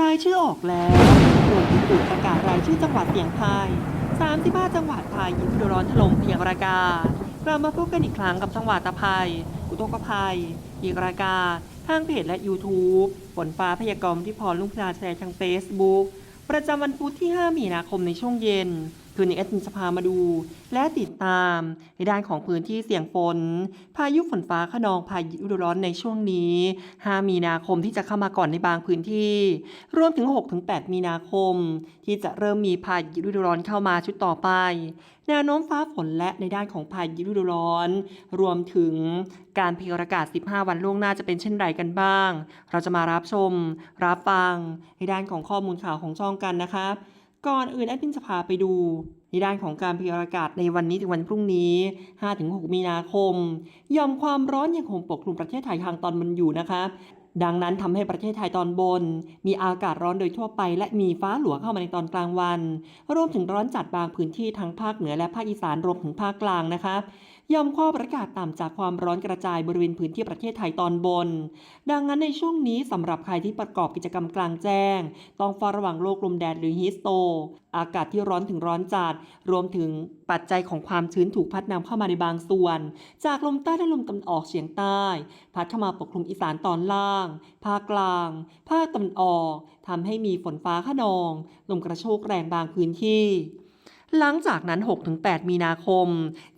รายชื่อออกแล้วกรมอุตุประกาศรายชื่อจังหวัดเสี่ยงไทย 35 จังหวัดพายุฤดูร้อนถล่มเพียงรากากลับมาพบกันอีกครั้งกับจังหวัดตะภัย อุตกภัยอีกรากา ทางเพจและ YouTube ฝนฟ้าพยากรณ์ที่พรลุงพลาแชร์ทาง Facebook ประจำวันพุธที่ 5 มีนาคมในช่วงเย็น คืนนี้แอดมินจะพามาดู และติดตามในด้านของพื้นที่เสี่ยงฝน พายุฝนฟ้าขนองพายุฤดูร้อนในช่วงนี้ 5 มีนาคมที่จะเข้ามาก่อนในบางพื้นที่ รวมถึง 6-8 มีนาคม ที่จะเริ่มมีพายุฤดูร้อนเข้ามาชุดต่อไป แนวโน้มฟ้าฝนและในด้านของพายุฤดูร้อน รวมถึงการพยากรณ์15 วันล่วงหน้าจะเป็นเช่นไรกันบ้าง เราจะมารับชม รับฟัง ในด้านของข้อมูลข่าวของช่องกันนะครับ ก่อนอื่นแอดมินจะพาไปดูในด้านของการพยากรณ์ในวันนี้ถึงวันพรุ่งนี้ 5-6 มีนาคมยอมความร้อนยังคงปกคลุมประเทศไทยทางตอนบนอยู่นะคะดังนั้นทำให้ประเทศไทยตอนบน มีอากาศร้อนโดยทั่วไป และมีฟ้าหลัวเข้ามาในตอนกลางวัน รวมถึงร้อนจัดบางพื้นที่ทั้งภาคเหนือและภาคอีสานรวมถึงภาคกลางนะคะ ย่อมความประกาศต่ำจากความร้อนกระจายบริเวณพื้นที่ประเทศไทยตอนบน ดังนั้นในช่วงนี้สำหรับใครที่ประกอบกิจกรรมกลางแจ้ง ต้องเฝ้าระวังโรคลมแดดหรือฮีสโต อากาศที่ร้อนถึงร้อนจัด รวมถึงปัจจัยของความชื้นถูกพัดนำเข้ามาในบางส่วน จากลมใต้และลมตะวันออกเฉียงใต้ พัดเข้ามาปกคลุมอีสานตอนล่าง ภาคกลาง ภาคตะวันออกทำให้มีฝนฟ้าขนอง ลมกระโชกแรงบางพื้นที่ หลังจากนั้น 6-8 มีนาคม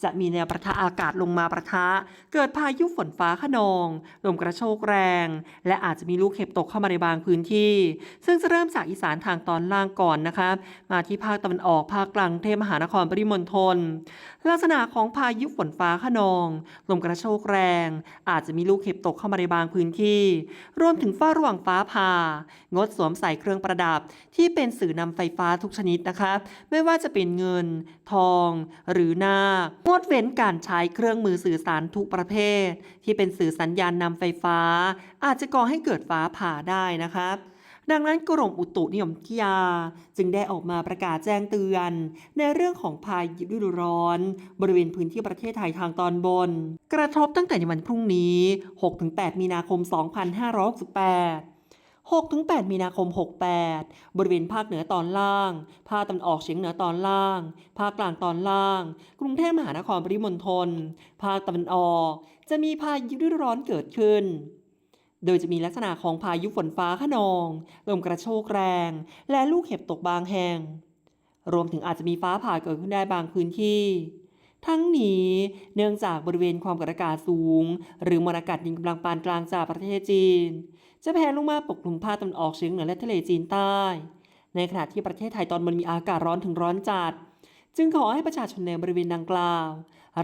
จะมีแนวประทะอากาศลงมาประทะ เกิดพายุฝนฟ้าขนองลมกระโชกแรง และอาจจะมีลูกเห็บตกเข้ามาในบางพื้นที่ ซึ่งจะเริ่มจากอีสานทางตอนล่างก่อนนะคะมาที่ภาคตะวันออกภาคกลางเทพมหานครปริมณฑลลักษณะของพายุฝนฟ้าขนองลมกระโชกแรง อาจจะมีลูกเห็บตกเข้ามาในบางพื้นที่ รวมถึงฝ้าระหว่างฟ้าผ่างดสวมใส่เครื่องประดับ ที่เป็นสื่อนำไฟฟ้าทุกชนิดนะคะ ไม่ว่าจะเป็นเงิน ทอง หรือนางดเว้นการใช้เครื่องมือสื่อสารทุกประเภท ที่เป็นสื่อสัญญาณนำไฟฟ้า อาจจะก่อให้เกิดฟ้าผ่าได้นะคะดังนั้นกรมอุตุนิยมวิทยา จึงได้ออกมาประกาศแจ้งเตือน ในเรื่องของพายุฤดูร้อน บริเวณพื้นที่ประเทศไทยทางตอนบน กระทบตั้งแต่ในวันพรุ่งนี้ 6-8 มีนาคม 2568 6-8 มีนาคม 68 บริเวณภาคเหนือตอนล่าง ภาคตะวันออกเฉียงเหนือตอนล่าง ภาคกลางตอนล่าง กรุงเทพมหานครปริมณฑล ภาคตะวันออก จะมีพายุฤดูร้อนเกิดขึ้น โดยจะมีลักษณะของพายุฝนฟ้าขนอง ลมกระโชกแรง และลูกเห็บตกบางแห่ง รวมถึงอาจจะมีฟ้าผ่าเกิดขึ้นได้บางพื้นที่ ทั้งนี้ เนื่องจากบริเวณความกดอากาศสูง หรือมวลอากาศเย็นกำลังปานกลางจากประเทศจีน จะแผ่ลงมาปกคลุมภาคตะวันออกเฉียงเหนือและทะเลจีนใต้ ในขณะที่ประเทศไทยตอนบนมีอากาศร้อนถึงร้อนจัด จึงขอให้ประชาชนในบริเวณดังกล่าว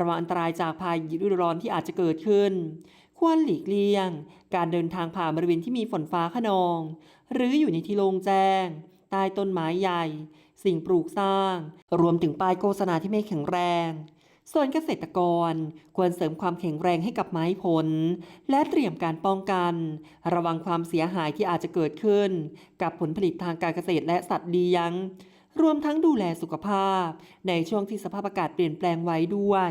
ระวังอันตรายจากพายุฤดูร้อนที่อาจจะเกิดขึ้น ควรหลีกเลี่ยง การเดินทางผ่านบริเวณที่มีฝนฟ้าขนอง หรืออยู่ในที่โล่งแจ้งใต้ต้นไม้ใหญ่ สิ่งปลูกสร้าง รวมถึงป้ายโฆษณาที่ไม่แข็งแรง ส่วนเกษตรกรควรเสริมความแข็งแรงให้กับไม้ผล และเตรียมการป้องกัน ระวังความเสียหายที่อาจจะเกิดขึ้น กับผลผลิตทางการเกษตรและสัตว์เลี้ยง รวมทั้งดูแลสุขภาพ ในช่วงที่สภาพอากาศเปลี่ยนแปลงไว้ด้วย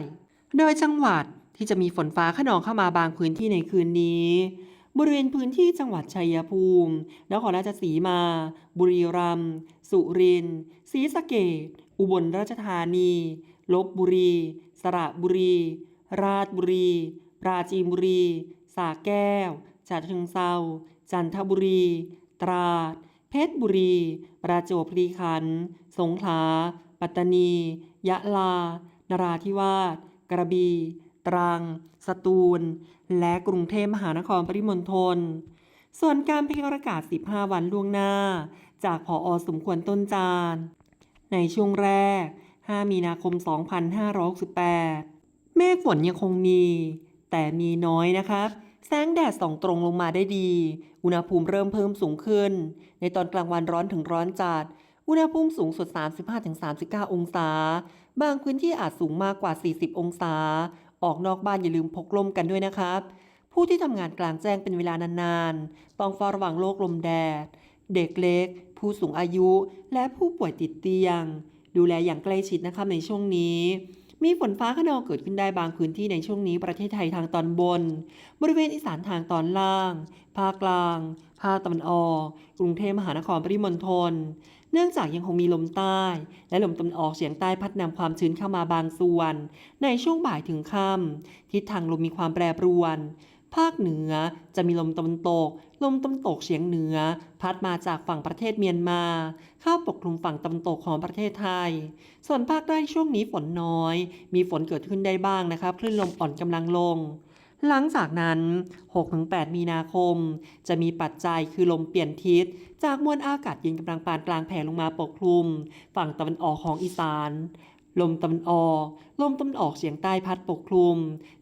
โดยจังหวัดที่จะมีฝนฟ้าขนองเข้ามาบางพื้นที่ในคืนนี้ บริเวณพื้นที่จังหวัดชัยภูมิ นครราชสีมา บุรีรัมย์ สุรินทร์ศรีสะเกษอุบลราชธานี ลบบุรี ระบุรี ราชบุรี ปราจีนบุรีสระแก้วฉะเชิงเซาจันทบุรี ตราด เพชรบุรี ประจวบคีรีขันธ์สงขลา ปัตตานี ยะลา นราธิวาส กระบี่ ตรัง สตูล และกรุงเทพมหานครปริมณฑล ส่วนการพยากรณ์อากาศ 15 วันล่วงหน้า จากผออสมควรต้นจาน ในช่วงแรก 5 มีนาคม 2568 เมฆฝนยังคงมี แต่มีน้อยนะครับแสงแดดส่องตรงลงมาได้ดี อุณหภูมิเริ่มเพิ่มสูงขึ้น ในตอนกลางวันร้อนถึงร้อนจัด อุณหภูมิสูงสุด 35-39 องศา บางพื้นที่อาจสูงมากกว่า 40 องศา ออกนอกบ้านอย่าลืมพกร่มกันด้วยนะครับ ผู้ที่ทำงานกลางแจ้งเป็นเวลานานๆ ต้องเฝ้าระวังโรคลมแดด เด็กเล็ก ผู้สูงอายุ และผู้ป่วยติดเตียง ดูแลอย่างใกล้ชิดนะครับในช่วงนี้ มีฝนฟ้าขนองเกิดขึ้นได้บางพื้นที่ในช่วงนี้ประเทศไทยทางตอนบน บริเวณอีสานทางตอนล่าง ภาคกลาง ภาคตะวันออก กรุงเทพมหานครปริมณฑลเนื่องจากยังคงมีลมใต้ และลมตะวันออกเฉียงใต้พัดนำความชื้นเข้ามาบางส่วน ในช่วงบ่ายถึงค่ำทิศทางลมมีความแปรปรวน ภาคเหนือจะมีลมตะวันตก ลมตะวันตกเฉียงเหนือ พัดมาจากฝั่งประเทศเมียนมา เข้าปกคลุมฝั่งตะวันตกของประเทศไทย ส่วนภาคใต้ช่วงนี้ฝนน้อย มีฝนเกิดขึ้นได้บ้างนะครับ คลื่นลมอ่อนกำลังลง หลังจากนั้น 6-8 มีนาคม จะมีปัจจัยคือลมเปลี่ยนทิศ จากมวลอากาศเย็นกำลังปานกลางแผ่ลงมาปกคลุม ฝั่งตะวันออกของอีสาน ลมตะวันออก ลมตะวันออกเฉียงใต้พัดปกคลุม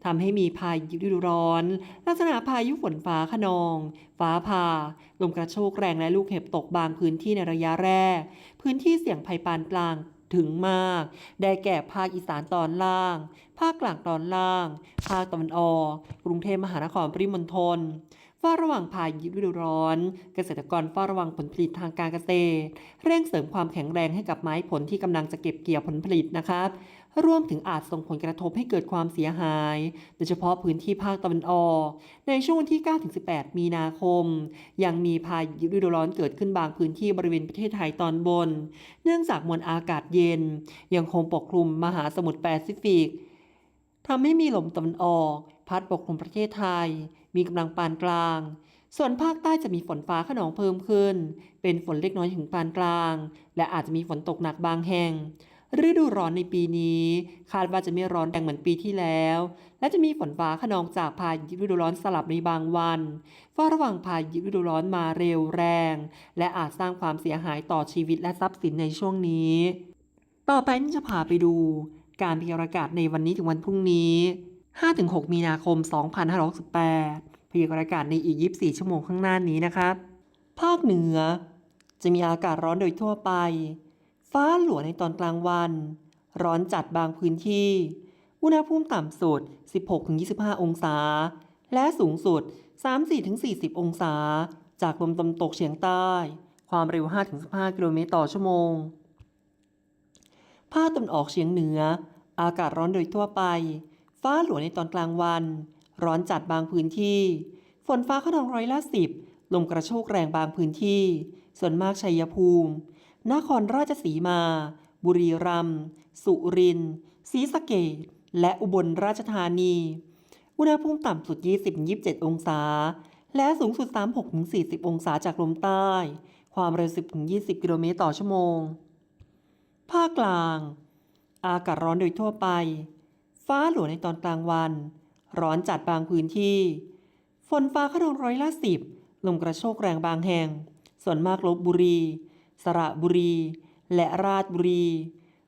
ทำให้มีพายุฤดูร้อน ลักษณะพายุฝนฟ้าขนอง ฟ้าผ่า ลมกระโชกแรงและลูกเห็บตกบางพื้นที่ในระยะแรก พื้นที่เสี่ยงภัยปานกลางถึงมาก ได้แก่ภาคอีสานตอนล่าง ภาคกลางตอนล่าง ภาคตะวันออก กรุงเทพมหานครปริมณฑล เฝ้าระวังพายุฤดูร้อน เกษตรกรเฝ้าระวังผลผลิตทางการเกษตร เร่งเสริมความแข็งแรงให้กับไม้ผลที่กำลังจะเก็บเกี่ยวผลผลิตนะครับรวมถึงอาจส่งผลกระทบให้เกิดความเสียหาย โดยเฉพาะพื้นที่ภาคตะวันออก ในช่วงวันที่ 9-18 มีนาคม ยังมีพายุฤดูร้อนเกิดขึ้นบางพื้นที่บริเวณประเทศไทยตอนบน เนื่องจากมวลอากาศเย็น ยังคงปกคลุมมหาสมุทรแปซิฟิกทำให้มีลมตะวันออก พัดปกคลุมประเทศไทย มีกำลังปานกลาง ส่วนภาคใต้จะมีฝนฟ้าขนองเพิ่มขึ้น เป็นฝนเล็กน้อยถึงปานกลาง และอาจจะมีฝนตกหนักบางแห่งฤดูร้อนในปีนี้ คาดว่าจะไม่ร้อนแรงเหมือนปีที่แล้ว และจะมีฝนฟ้าขนองจากพายุฤดูร้อนสลับในบางวันเฝ้าระวังพายุฤดูร้อนมาเร็วแรง และอาจสร้างความเสียหายต่อชีวิตและทรัพย์สินในช่วงนี้ ต่อไปนี่จะพาไปดู การพยากรณ์อากาศในวันนี้ถึงวันพรุ่งนี้ 5-6 มีนาคม 2568พยากรณ์อากาศในอีก 24 ชั่วโมงข้างหน้านี้นะครับ ภาคเหนือ จะมีอากาศร้อนโดยทั่วไป ฟ้าหลัวในตอนกลางวัน ร้อนจัดบางพื้นที่ อุณหภูมิต่ำสุด 16-25 องศา และสูงสุด 34-40 องศา จากลมตะวันตกเฉียงใต้ ความเร็ว 5-15 กิโลเมตรต่อชั่วโมง ภาคตะวันออกเฉียงเหนือ อากาศร้อนโดยทั่วไป ฟ้าหลวในตอนกลางวัน ร้อนจัดบางพื้นที่ ฝนฟ้าขนองร้อยละสิบลมกระโชกแรงบางพื้นที่ ส่วนมากชัยภูมิ นครราชสีมา บุรีรัมย์สุรินทร์ศรีสะเกษและอุบลราชธานี อุณหภูมิต่ำสุด 20-27 องศา และสูงสุด 36-40 องศาจากลมใต้ ความเร็ว 10-20 กิโลเมตรต่อชั่วโมง ภาคกลาง อากาศร้อนโดยทั่วไป ฟ้าหลวในตอนกลางวัน ร้อนจัดบางพื้นที่ ฝนฟ้าขนองร้อยละสิบลมกระโชกแรงบางแห่ง ส่วนมากลบบุรี สระบุรี และราชบุรี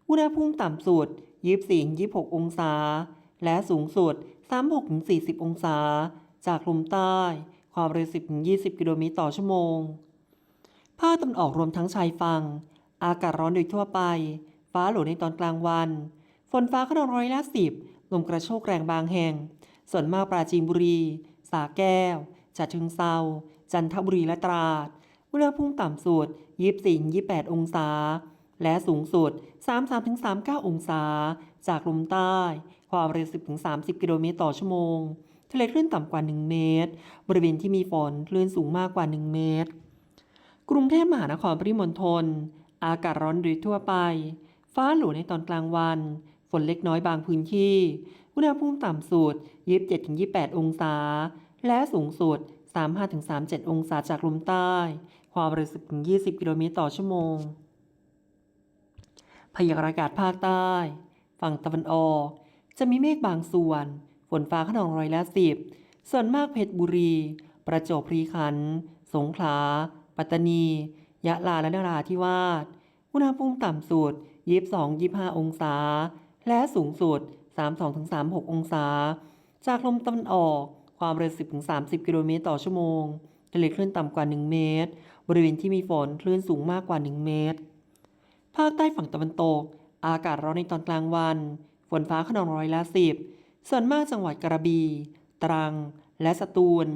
อุณหภูมิต่ำสุด24-26 องศา และสูงสุด 36-40 องศา จากลมใต้ ความเร็ว 10-20 กิโลเมตรต่อชั่วโมง ภาคตะวันออกรวมทั้งชายฝั่ง อากาศร้อนโดยทั่วไป ฟ้าหลวในตอนกลางวัน ฝนฟ้าขนองร้อยละสิบลมกระโชกแรงบางแห่ง ส่วนมากปราจีนบุรี สาแก้วฉะเชิงเซาจันทบุรีและตราด อุณหภูมิต่ำสุด 24-28 องศา และสูงสุด 33-39 องศา จากลมใต้ ความเร็ว 10-30 กิโลเมตรต่อชั่วโมง ทะเลคลื่นต่ำกว่า 1 เมตร บริเวณที่มีฝนคลื่นสูงมากกว่า 1 เมตร กรุงเทพมหานครปริมณฑล อากาศร้อนโดยทั่วไป ฟ้าหลวในตอนกลางวัน ฝนเล็กน้อยบางพื้นที่ อุณหภูมิต่ำสุด 27-28 องศา และสูงสุด 35-37 องศาจากลมใต้ ความเร็ว10-20 กิโลเมตรต่อชั่วโมง พยากรณ์อากาศภาคใต้ ฝั่งตะวันออก จะมีเมฆบางส่วน ฝนฟ้าขนองร้อยละสิบ ส่วนมากเพชรบุรี ประจวบคีรีขันธ์ สงขลา ปัตตานี ยะลาและนราธิวาส อุณหภูมิต่ำสุด 22-25 องศา และสูงสุด 32-36 องศา จากลมตะวันออก ความเร็ว 10-30 กิโลเมตรต่อชั่วโมงทะเลคลื่นต่ำกว่า 1 เมตร บริเวณที่มีฝนคลื่นสูงมากกว่า 1 เมตร ภาคใต้ฝั่งตะวันตก อากาศร้อนในตอนกลางวัน ฝนฟ้าขนองร้อยละสิบ ส่วนมากจังหวัดกระบี่ ตรัง และสตูล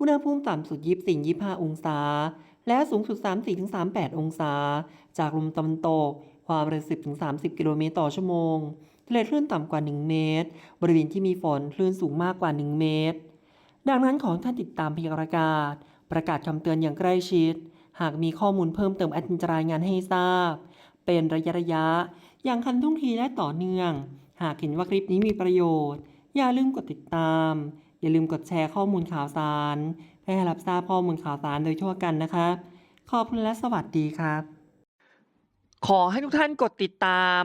อุณหภูมิต่ำสุด 24-25 องศา และสูงสุด 34-38 องศา จากลมตะวันตก ความเร็ว 10-30 กิโลเมตรต่อชั่วโมง ทะเลคลื่นต่ำกว่า 1 เมตร บริเวณที่มีฝนคลื่นสูงมากกว่า 1 เมตร ดังนั้นขอให้ท่านติดตามพยากรณ์อากาศ ประกาศคำเตือนอย่างใกล้ชิด หากมีข้อมูลเพิ่มเติมแอดมินจะรายงานให้ทราบ เป็นระยะระยะ อย่างทันทุ่งทีและต่อเนื่อง หากเห็นว่าคลิปนี้มีประโยชน์ อย่าลืมกดติดตาม อย่าลืมกดแชร์ข้อมูลข่าวสารเพื่อให้รับทราบข้อมูลข่าวสารโดยทั่วกันนะครับขอบคุณและสวัสดีครับ ขอให้ทุกท่านกดติดตาม